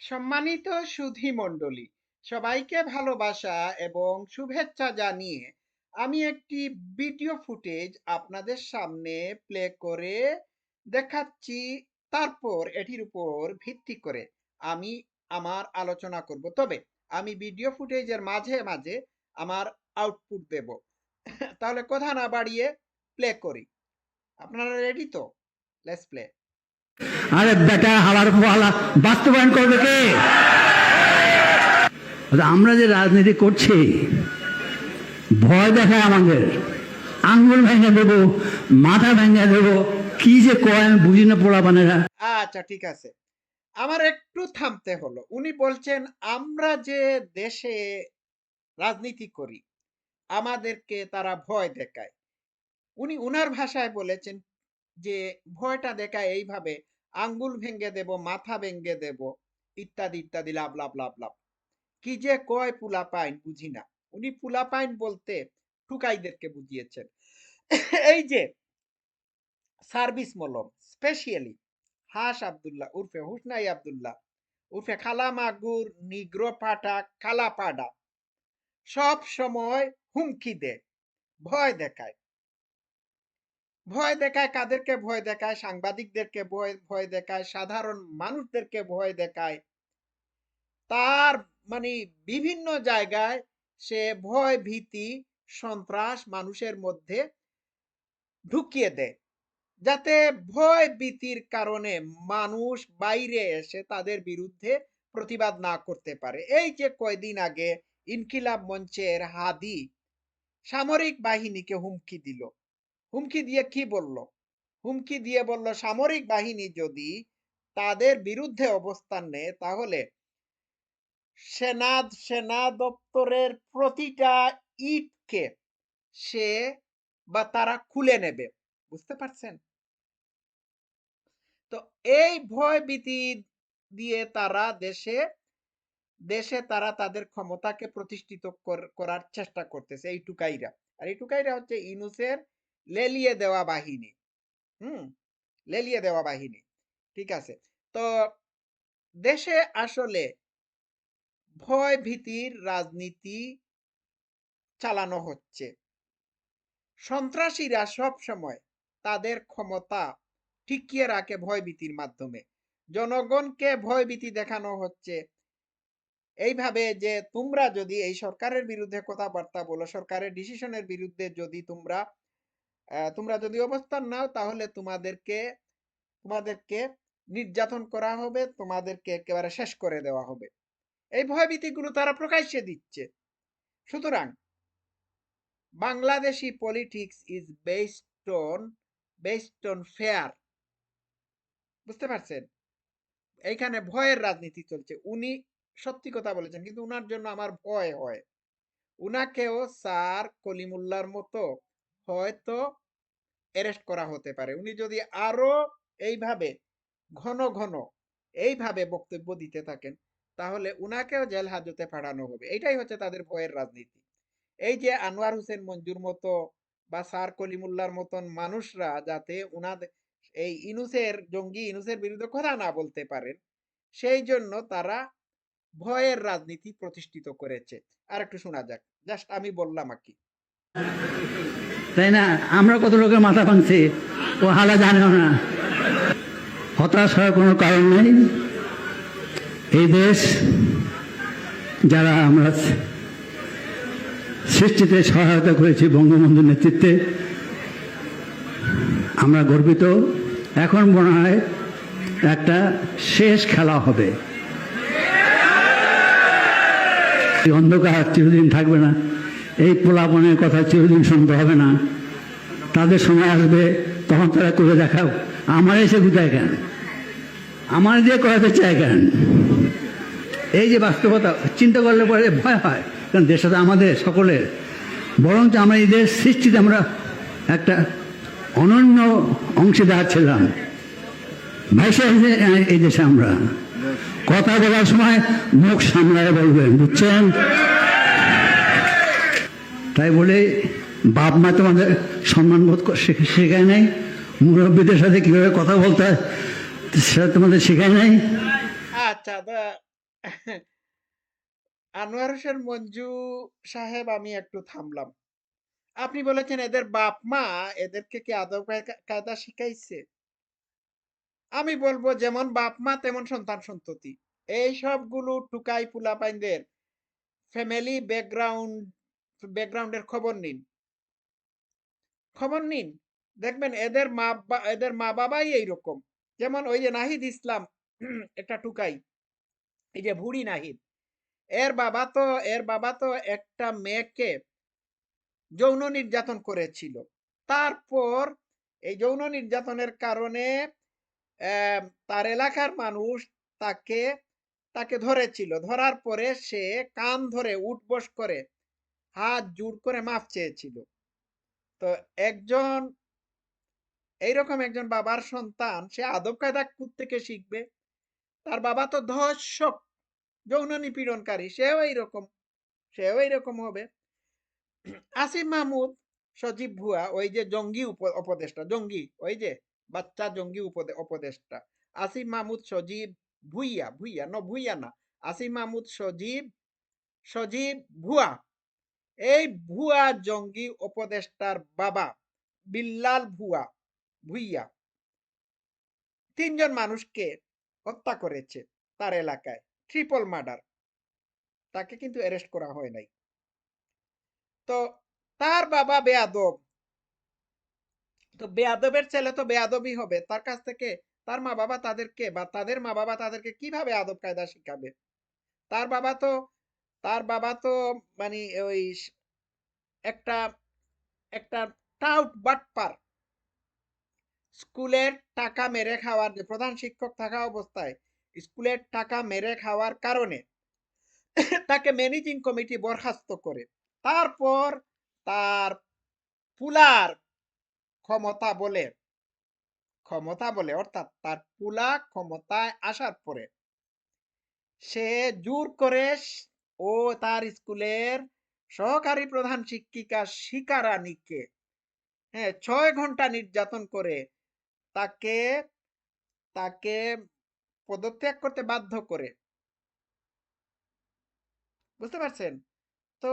সম্মানিত সুধী মণ্ডলী, সবাইকে ভালোবাসা এবং শুভেচ্ছা জানিয়ে আমি একটি ভিডিও ফুটেজ আপনাদের সামনে প্লে করে দেখাচ্ছি। তারপর এটির উপর ভিত্তি করে আমি আমার আলোচনা করব। তবে আমি ভিডিও ফুটেজের মাঝে মাঝে আমার আউটপুট দেব। তাহলে কথা না বাড়িয়ে প্লে করি। আপনারা রেডি তো? লেটস প্লে আরে বেটা হালার হালা বাস্তবায়ন করবে কে? আচ্ছা, আমরা যে রাজনীতি করছি ভয় দেখায় আমাদের আঙ্গুল ভেঙে দেবো মাথা ভেঙে দেবো। কি যে কয় বুঝি না পোড়া বানেরা আচ্ছা ঠিক আছে। আমার একটু থামতে হলো। উনি বলছেন আমরা যে দেশে রাজনীতি করি আমাদেরকে তারা ভয় দেখায়। উনি উনার ভাষায় বলেছেন যে ভয়টা দেখায় এইভাবে, আঙ্গুল ভেঙে দেব, মাথা ভেঙে দেব, ইত্যাদি ইত্যাদি, লাভ লাভ লাভ লাভ। কি যে কয় পুলা পাইন বুঝি না। উনি পুলা পাইন বলতে টুকাইদেরকে বুঝিয়েছেন। এই যে সার্ভিস মলম, স্পেশালি হাস আবদুল্লাহ উর্ফে হুসনাই আবদুল্লাহ, উর্ফে খালা মাগুর, নিগ্রো পাটা কালা পাডা, সব সময় হুমকি দেয়, ভয় দেখায়। ভয় দেখায় কাদেরকে ভয় দেখায়? সাংবাদিকদেরকে ভয় ভয় দেখায়? সাধারণ মানুষদেরকে ভয় দেখায়? তার মানে বিভিন্ন জায়গায় সে ভয়, ভীতি, সন্ত্রাস মানুষের মধ্যে ঢুকিয়ে দেয়। যাতে ভয়, ভীতির কারণে মানুষ বাইরে এসে তাদের বিরুদ্ধে প্রতিবাদ না করতে পারে। এই যে কয়দিন আগে ইনকিলাব মঞ্চের হাদি সামরিক বাহিনীকে হুমকি দিল। হুমকি দিয়ে কি বলল? হুমকি দিয়ে বলল, সামরিক বাহিনী যদি তাদের বিরুদ্ধে অবস্থান নেয়, তাহলে সেনা সেনা দপ্তরের প্রতিটা ইটকে সে বা তারা খুলে নেবে। বুঝতে পারছেন? তো এই ভয় ভীতি দিয়ে তারা দেশে দেশে তারা তাদের ক্ষমতাকে প্রতিষ্ঠিত করার চেষ্টা করতেছে এই টুকাইরা আর এই টুকাইরা হচ্ছে ইনুসের লেলিয়ে দেওয়া বাহিনী। হুম? লেলিয়ে দেওয়া বাহিনী। ঠিক আছে। তো দেশে আসলে ভয় ভীতির রাজনীতি চালানো হচ্ছে। সন্ত্রাসীরা সব সময় তাদের ক্ষমতা টিকিয়ে রাখে ভয়ভীতির মাধ্যমে। জনগণকে ভয়ভীতি দেখানো হচ্ছে। এইভাবে যে তোমরা যদি এই সরকারের বিরুদ্ধে কথাবার্তা বলো, সরকারের ডিসিশনের বিরুদ্ধে যদি তোমরা তোমরা যদি অবস্থান নাও, তাহলে তোমাদেরকে তোমাদেরকে নির্যাতন করা হবে, তোমাদেরকে একেবারে শেষ করে দেওয়া হবে। এই ভয়ভীতিগুলো তারা প্রকাশ্যে দিচ্ছে। সুতরাং Bangladeshi politics is based on based on fair বুঝতে পারছেন? এইখানে ভয়ের রাজনীতি চলছে। উনি সত্যি কথা বলেছেন, কিন্তু উনার জন্য আমার ভয় হয়। উনাকেও স্যার কলিমুল্লার মতো হয়তো অ্যারেস্ট করা হতে পারে। উনি যদি আরও এইভাবে ঘন ঘন এইভাবে বক্তব্য দিতে থাকেন, তাহলে উনাকেও জেল হাজতে পাঠানো হবে। এটাই হচ্ছে তাদের ভয়ের রাজনীতি। এই যে আনোয়ার হোসেন মঞ্জুর মতো বা স্যার কলিমুল্লার মতন মানুষরা যাতে উনাদের এই ইনুসের, জঙ্গি ইনুসের বিরুদ্ধে কথা না বলতে পারেন, সেই জন্য তারা ভয়ের রাজনীতি প্রতিষ্ঠিত করেছে। আর একটু শোনা যাক। জাস্ট আমি বললাম আর কি। তাই না? আমরা কত লোকের মাথা ভাঙছি। ও হালা জানেও না। হতাশ হওয়ার কোনো কারণ নেই। এই দেশ যারা আমরা সৃষ্টিতে সহায়তা করেছি বঙ্গবন্ধুর নেতৃত্বে, আমরা গর্বিত। এখন মনে হয় একটা শেষ খেলা হবে। অন্ধকার চিরদিন থাকবে না। এই পোলাপনের কথা চিরদিন শুনতে হবে না। তাদের সময় আসবে, তখন তারা করে দেখাও। আমার এসে বুঝায় কেন? আমার দিয়ে করাতে চায় কেন? এই যে বাস্তবতা, চিন্তা করলে পরে ভয় হয়, কারণ দেশটা আমাদের সকলের। বরঞ্চ আমরা এই দেশ সৃষ্টিতে আমরা একটা অনন্য অংশীদার ছিলাম। ভাইসা এই দেশে আমরা। কথা বলার সময় মুখ সামলায় বলবেন, বুঝছেন? তাই বলে বাপ মা তোমাদের সম্মান বোধ কর- শেখায় নাই মুরব্বীদের সাথে কীভাবে কথা বলতে হয় সেটা তোমাদের শেখায় নাই আচ্ছা আনোয়ার হোসেন মঞ্জু সাহেব, আমি একটু থামলাম। আপনি বলেছেন এদের বাপ-মা এদেরকে কি আদব কায়দা শিখাইছে? আমি বলব, যেমন বাপ-মা তেমন সন্তান-সন্ততি। এই সবগুলো টুকাই পোলাপাইনদের ফ্যামিলি ব্যাকগ্রাউন্ড ব্যাকগ্রাউন্ডের খবর নিন। খবর নিন। দেখবেন এদের মা এদের মা-বাবাই এইরকম। যেমন ওই যে নাহিদ ইসলাম একটা টুকাই। এই যে বুড়ি নাহিদ। এর বাবা তো, এর বাবা তো একটা মেয়েকে যৌন নির্যাতন করেছিল। তারপর এই যৌন নির্যাতনের কারণে তার এলাকার মানুষ তাকে তাকে ধরেছিল। ধরার পরে সে কান ধরে উঠবস করে হাত জোড় করে মাফ চেয়েছিল। তো একজন এইরকম একজন বাবার সন্তান সে আদব কায়দা থেকে শিখবে? তার বাবা তো ধর্ষক, যৌন নিপীড়নকারী। সেও এইরকম। সেও এইরকম হবে। আসিফ মাহমুদ, সজীব ভুয়া ওই যে জঙ্গি উপ উপদেষ্টা, জঙ্গি ওই যে বাচ্চা জঙ্গি উপদে উপদেষ্টা। আসিফ মাহমুদ সজীব ভুইয়া, ভুইয়া ন ভুইয়া না। আসিফ মাহমুদ সজীব, সজীব ভুয়া। এই ভুয়া জঙ্গি উপদেষ্টার বাবা বিল্লাল ভুয়া, ভুইয়া। ৩ জন মানুষকে হত্যা করেছে তার এলাকায়। Triple murder. তাকে কিন্তু অ্যারেস্ট করা হয় নাই। তো তার বাবা বেয়াদব। তো বেয়াদবের ছেলে তো বেয়াদবই হবে। তার কাছ থেকে তার মা-বাবা তাদেরকে বা তাদের মা-বাবা তাদেরকে কীভাবে আদব কায়দা শিখাবে? তার বাবা তো তার বাবা তো মানি ওই একটা একটা টাউট বাটপার। স্কুলের টাকা মেরে খাওয়ার, প্রধান শিক্ষক থাকা অবস্থায় স্কুলের টাকা মেরে খাওয়ার কারণে তাকে ম্যানেজিং কমিটি বরখাস্ত করে। তারপর তার পুলার ক্ষমতা বলে ক্ষমতা বলে অর্থাৎ তার পুলা ক্ষমতায় আসার পরে সে জোর করে ও তার স্কুলের সহকারী প্রধান শিক্ষিকা শিখা রানীকে হ্যাঁ ৬ ঘণ্টা নির্যাতন করে তাকে তাকে পদত্যাগ করতে বাধ্য করে। বুঝতে পারছেন? তো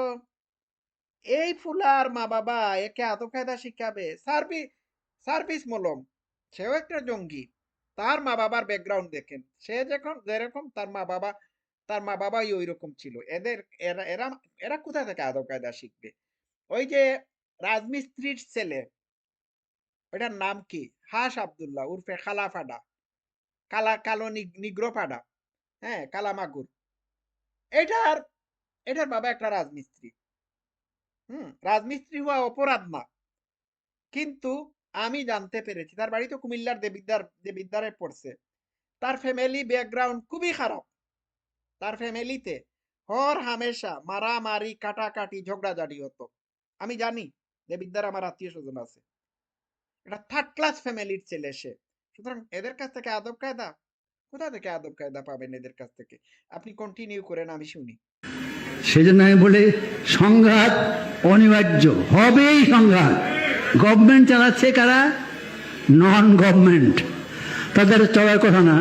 এই ফুলার মা-বাবা একে আদব কায়দা শিখাবে। সার্ভি সার্ভিস মলম। সেও একটা জঙ্গি। তার মা-বাবার ব্যাকগ্রাউন্ড দেখেন। সে যখন, যেরকম তার মা-বাবা তার মা-বাবাই ঐরকম ছিল। এদের এরা এরা এরা কোথা থেকে আদব কায়দা শিখবে? ওই যে রাজমিস্ত্রির ছেলে, ওইটার নাম কি? হাস আব্দুল্লাহ উর্ফে খালাফাডা। কালা, কালো নি নিগ্রোপাডা। হ্যাঁ? কালামাগুর। এটার এটার বাবা একটা রাজমিস্ত্রি। হুম? রাজমিস্ত্রি হওয়া অপরাধ না। কিন্তু আমি জানতে পেরেছি, তার বাড়ি তো কুমিল্লার দেবিদ্বার, দেবিদ্বারে পড়ছে। তার ফ্যামিলি ব্যাকগ্রাউন্ড খুবই খারাপ। তার ফ্যামিলিতে হর হামেশা মারামারি, কাটাকাটি, ঝগড়াঝাটি হতো। আমি জানি দেবিদ্বারে আমার আত্মীয়স্বজন আছে। এটা থার্ড ক্লাস ফ্যামিলির ছেলে সে। সুতরাং এদের কাছ থেকে আদব কায়দা? কোথা থেকে আদব কায়দা পাবেন এদের কাছ থেকে? আপনি কন্টিনিউ করেন আমি শুনি। সেজন্য আমি বলি সংঘাত অনিবার্য হবেই সংঘাত গভর্নমেন্ট চালাচ্ছে কারা নন গভর্নমেন্ট তাদের চলার কথা না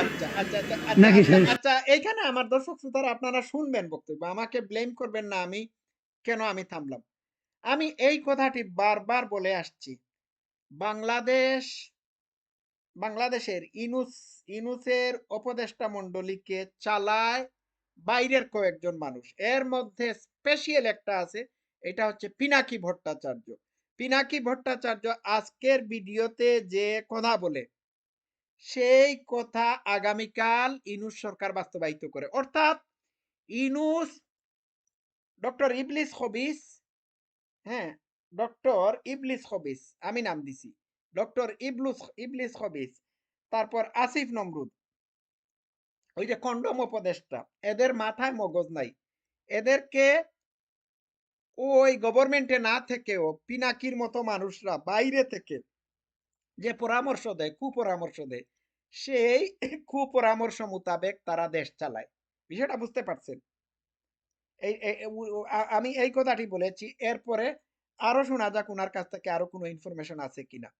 আচ্ছা, আচ্ছা, আচ্ছা, এইখানে আমার দর্শক শ্রোতারা আপনারা শুনবেন বক্তব্য। আমাকে ব্লেম করবেন না আমি কেন আমি থামলাম। আমি এই কথাটি বারবার বলে আসছি। বাংলাদেশ বাংলাদেশের ইনুস ইনুসের উপদেষ্টা মণ্ডলীকে চালায় বাইরের কয়েকজন মানুষ। এর মধ্যে স্পেশিয়াল একটা আছে। এটা হচ্ছে পিনাকি ভট্টাচার্য। পিনাকি ভট্টাচার্য আজকের ভিডিওতে যে কথা বলে সেই কথা আগামীকাল ইনুস সরকার বাস্তবায়িত করে। অর্থাৎ ইনুস, ডক্টর ইবলিস খবিস হ্যাঁ? ডক্টর ইবলিস খবিস, আমি নাম দিছি। ডক্টর ইবলুস, ইবলিস খবিস। তারপর আসিফ নমরুদ। ওই যে কন্ডম উপদেষ্টা। এদের মাথায় মগজ নাই। এদেরকে ওই গভর্নমেন্টে না থেকেও পিনাকির মতো মানুষরা বাইরে থেকে যে পরামর্শ দেয়, কুপরামর্শ দেয়, সেই কুপরামর্শ মোতাবেক তারা দেশ চালায়। বিষয়টা বুঝতে পারছেন? এই আমি এই কথাটি বলেছি। এরপরে আরও শোনা যাক উনার কাছ থেকে আরও কোনো ইনফরমেশন আছে কিনা।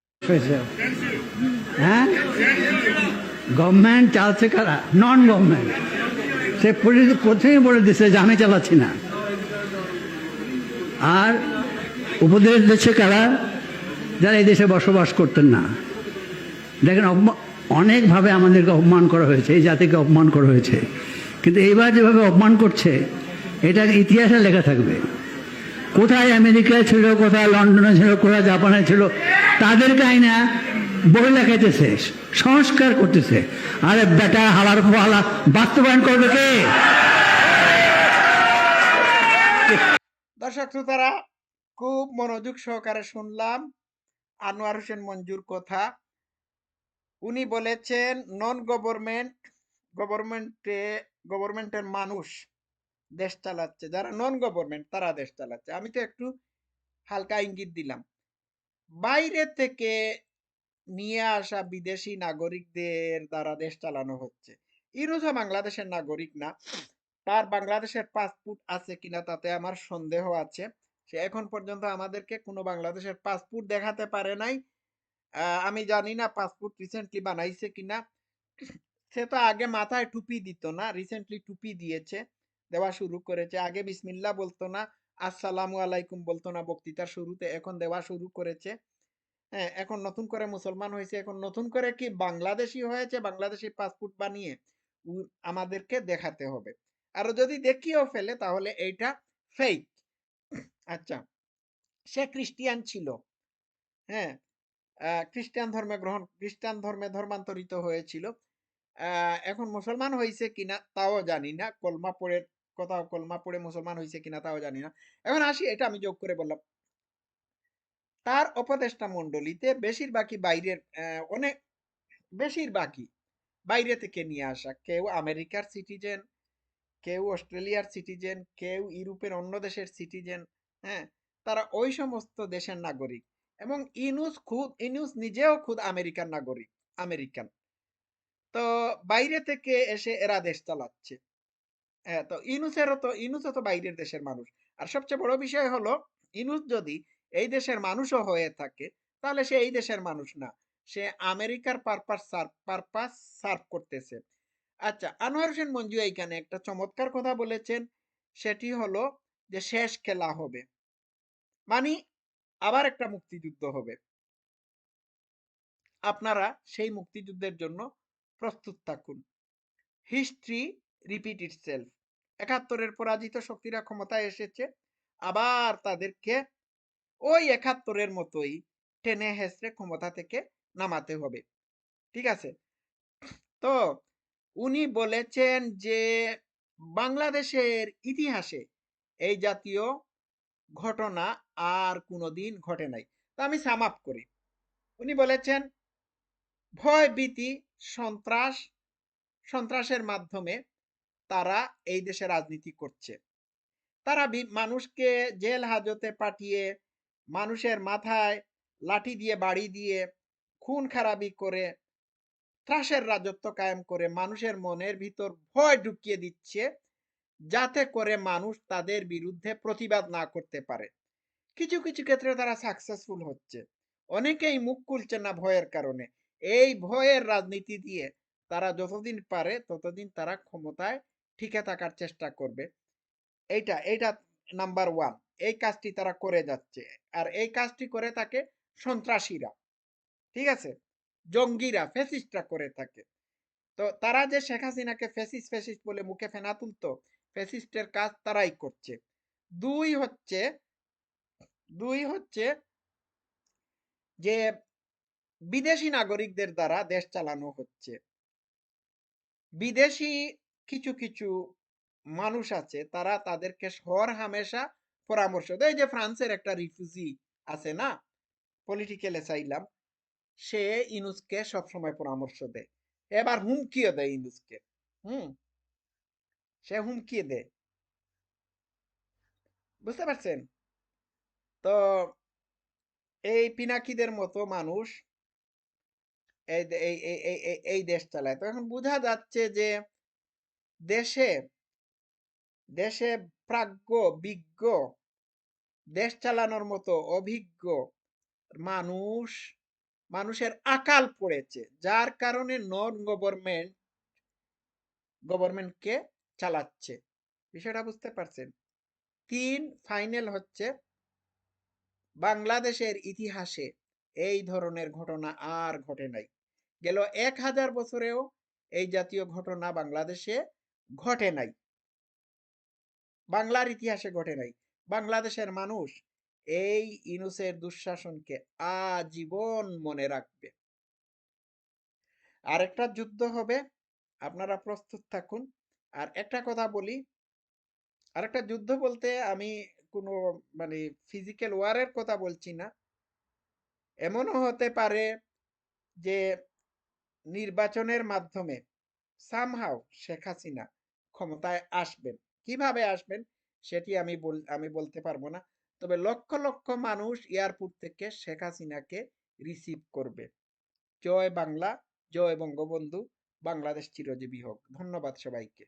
হ্যাঁ গভর্নমেন্ট চালাচ্ছে কারা নন গভর্নমেন্ট সে পরি- প্রথমেই বলে দিচ্ছে যে আমি চালাচ্ছি না আর উপদেশ দিচ্ছে কারা যারা এই দেশে বসবাস করতেন না। দেখেন অনেকভাবে আমাদেরকে অপমান করা হয়েছে, এই জাতিকে অপমান করা হয়েছে। কিন্তু এইবার যেভাবে অপমান করছে এটা ইতিহাসে লেখা থাকবে। কোথায় আমেরিকায় ছিল, কোথায় লন্ডনে ছিল, কোথায় জাপানে ছিল, তাদেরকে আইনা বই লেখাইতেছে, সংস্কার করতেছে। আরে বেটা, হালার হালা, বাস্তবায়ন করবে কে? দর্শক, শ্রোতারা, খুব মনোযোগ সহকারে শুনলাম। আনোয়ার হোসেন মঞ্জুর কথা। উনি বলেছেন নন গভর্নমেন্ট গভর্নমেন্টে গভর্নমেন্টের মানুষ দেশ চালাচ্ছে। যারা নন গভর্নমেন্ট তারা দেশ চালাচ্ছে। আমি তো একটু হালকা ইঙ্গিত দিলাম। বাইরে থেকে নিয়ে আসা বিদেশি নাগরিকদের দ্বারা দেশ চালানো হচ্ছে। ইরুজও বাংলাদেশের নাগরিক না, তার বাংলাদেশের পাসপোর্ট আছে কিনা তাতে আমার সন্দেহ আছে। সে এখন পর্যন্ত আমাদেরকে কোনো বাংলাদেশের পাসপোর্ট দেখাতে পারে নাই। আমি জানি না পাসপোর্ট রিসেন্টলি বানাইছে কিনা। সে তো আগে মাথায় টুপি দিত না রিসেন্টলি টুপি দিয়েছে, দেওয়া শুরু করেছে। আগে বিসমিল্লাহ বলতো না, আসসালামু আলাইকুম বলতো না বক্তৃতার শুরুতে, এখন দেওয়া শুরু করেছে। হ্যাঁ এখন নতুন করে মুসলমান হয়েছে, এখন নতুন করে কি বাংলাদেশি হয়েছে, বাংলাদেশি পাসপোর্ট বানিয়ে আমাদেরকে দেখাতে হবে। আর যদি দেখিয়েও ফেলে, তাহলে এইটা ফেক আচ্ছা সে খ্রিস্টিয়ান ছিল। হ্যাঁ? খ্রিস্টান ধর্মে গ্রহণ, খ্রিস্টান ধর্মে ধর্মান্তরিত হয়েছিল। এখন মুসলমান হয়েছে কিনা তাও জানি না। কলমা পড়ে কোথাও কলমা পড়ে মুসলমান হয়েছে কিনা তাও জানি না। এখন আসি, এটা আমি যোগ করে বললাম। তার উপদেষ্টা মণ্ডলীতে বেশিরভাগই বাইরের অনেক বেশিরভাগই বাইরে থেকে নিয়ে আসা। কেউ আমেরিকার সিটিজেন, কেউ অস্ট্রেলিয়ার সিটিজেন, কেউ ইউরোপের অন্য দেশের সিটিজেন হ্যাঁ? তারা ওই সমস্ত দেশের নাগরিক এবং ইনুস খুদ ইনুস নিজেও খুদ আমেরিকান নাগরিক, আমেরিকান। তো বাইরে থেকে এসে এরা দেশ চালাচ্ছে। হ্যাঁ তো ইনুসেরও তো, ইনুসও তো বাইরের দেশের মানুষ। আর সবচেয়ে বড় বিষয় হলো, ইনুস যদি এই দেশের মানুষও হয়ে থাকে, তাহলে সে এই দেশের মানুষ না। সে আমেরিকার পারপাস পারপাস সার্ভ করতেছে। আচ্ছা আনোয়ার হোসেন মঞ্জু এইখানে একটা চমৎকার কথা বলেছেন। সেটি হলো যে শেষ খেলা হবে। মানে আবার একটা মুক্তিযুদ্ধ হবে। আপনারা সেই মুক্তিযুদ্ধের জন্য প্রস্তুত থাকুন। History repeat itself. একাত্তরের পরাজিত শক্তিরা ক্ষমতায় এসেছে। আবার তাদেরকে ওই একাত্তরের মতোই টেনে হেসড়ে ক্ষমতা থেকে নামাতে হবে। ঠিক আছে? তো উনি বলেছেন যে বাংলাদেশের ইতিহাসে এই জাতীয় ঘটনা আর কোনোদিন ঘটে নাই। তো আমি সাম আপ করি। উনি বলেছেন, ভয়, ভীতি, সন্ত্রাস, সন্ত্রাসের মাধ্যমে তারা এই দেশে রাজনীতি করছে। তারা মানুষকে জেল হাজতে পাঠিয়ে, মানুষের মাথায় লাঠি দিয়ে, বাড়ি দিয়ে খুন খারাপি করে, ত্রাসের রাজত্ব কায়েম করে মানুষের মনের ভিতর ভয় ঢুকিয়ে দিচ্ছে। যাতে করে মানুষ তাদের বিরুদ্ধে প্রতিবাদ না করতে পারে। কিছু কিছু ক্ষেত্রে তারা সাকসেসফুল হচ্ছে। অনেকেই মুখ খুলছে না ভয়ের কারণে। এই ভয়ের রাজনীতি দিয়ে তারা যতদিন পারে ততদিন তারা ক্ষমতায় টিকে থাকার চেষ্টা করবে। এইটা এইটা নাম্বার ওয়ান এই কাজটি তারা করে যাচ্ছে। আর এই কাজটি করে থাকে সন্ত্রাসীরা। ঠিক আছে? জঙ্গিরা ফেসিস্টরা করে থাকে। তো তারা যে শেখ হাসিনাকে ফেসিস ফেসিস্ট বলে মুখে ফেনা তুলতো ফেসিস্টের কাজ তারাই করছে। দুই হচ্ছে দুই হচ্ছে যে বিদেশি নাগরিকদের দ্বারা দেশ চালানো হচ্ছে। বিদেশি কিছু কিছু মানুষ আছে, তারা তাদেরকে হর হামেশা পরামর্শ দেয়। যে ফ্রান্সের একটা রিফিউজি আছে না পলিটিক্যাল অ্যাসাইলাম সে ইনুসকে সবসময় পরামর্শ দেয়। এবার হুমকিও দেয় ইনুসকে। হুম? সে হুমকি দেয় বুঝতে পারছেন? তো এই পিনাকিদের মতো মানুষ দে- এই দেশ চালায়। তো এখন বোঝা যাচ্ছে যে দেশে দেশে প্রাজ্ঞ, বিজ্ঞ, দেশ চালানোর মতো অভিজ্ঞ মানুষ, মানুষের আকাল পড়েছে। যার কারণে নন গভর্নমেন্ট গভর্নমেন্টকে চালাচ্ছে। বিষয়টা বুঝতে পারছেন? তিন ফাইনাল হচ্ছে বাংলাদেশের ইতিহাসে এই ধরনের ঘটনা আর ঘটে নাই। গেল এক হাজার বছরেও এই জাতীয় ঘটনা বাংলাদেশে ঘটে নাই। বাংলার ইতিহাসে ঘটে নাই। বাংলাদেশের মানুষ এই ইনুসের দুঃশাসনকে আজীবন মনে রাখবে। আরেকটা যুদ্ধ হবে। আপনারা প্রস্তুত থাকুন। আর একটা কথা বলি। আর একটা যুদ্ধ বলতে আমি কোনো মানে ফিজিক্যাল ওয়ারের কথা বলছি না। এমনও হতে পারে যে নির্বাচনের মাধ্যমে সামহাও শেখ হাসিনা ক্ষমতায় আসবেন। কীভাবে আসবেন সেটি আমি বল, আমি বলতে পারব না। তবে লক্ষ লক্ষ মানুষ এয়ারপোর্ট থেকে শেখ হাসিনাকে রিসিভ করবে। জয় বাংলা, জয় বঙ্গবন্ধু, বাংলাদেশ চিরজীবী হোক। ধন্যবাদ সবাইকে।